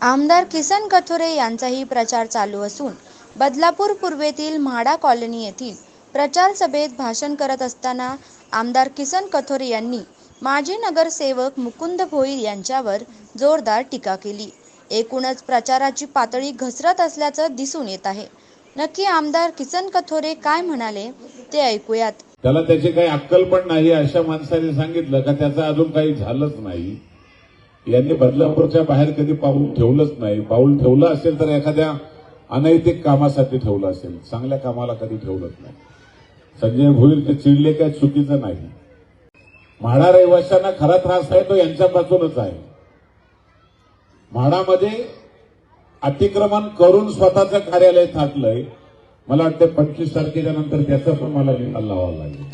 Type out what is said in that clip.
आमदार किसन कथोरे यांचाही प्रचार चालू असून बदलापूर पूर्वेतील म्हाडा कॉलनी येथील प्रचार सभेत भाषण करत असताना आमदार किसन कथोरे यांनी माजी नगरसेवक मुकुंद भोईर यांच्यावर जोरदार टीका केली. एकूणच प्रचाराची पातळी घसरत असल्याचं दिसून येत आहे. नक्की आमदार किसन कथोरे काय म्हणाले ते ऐकूयात. त्याला त्याची काही अक्कल पण नाही अशा माणसाने सांगितलं का त्याचं अजून काही झालंच नाही. यांनी बदलापूरच्या बाहेर कधी पाऊल ठेवलंच नाही. पाऊल ठेवलं असेल तर एखाद्या अनैतिक कामासाठी ठेवलं असेल. चांगल्या कामाला कधी ठेवलंच नाही. संजय भोईर ते चिडले काय चुकीचं नाही. म्हाडा रहिवाशांना खरा त्रास आहे तो यांच्यापासूनच आहे. म्हाडामध्ये अतिक्रमण करून स्वतःचं कार्यालय थाटलंय. मला वाटतं पंचवीस तारखेच्या नंतर त्याचा पण मला निकाल लावावा लागेल.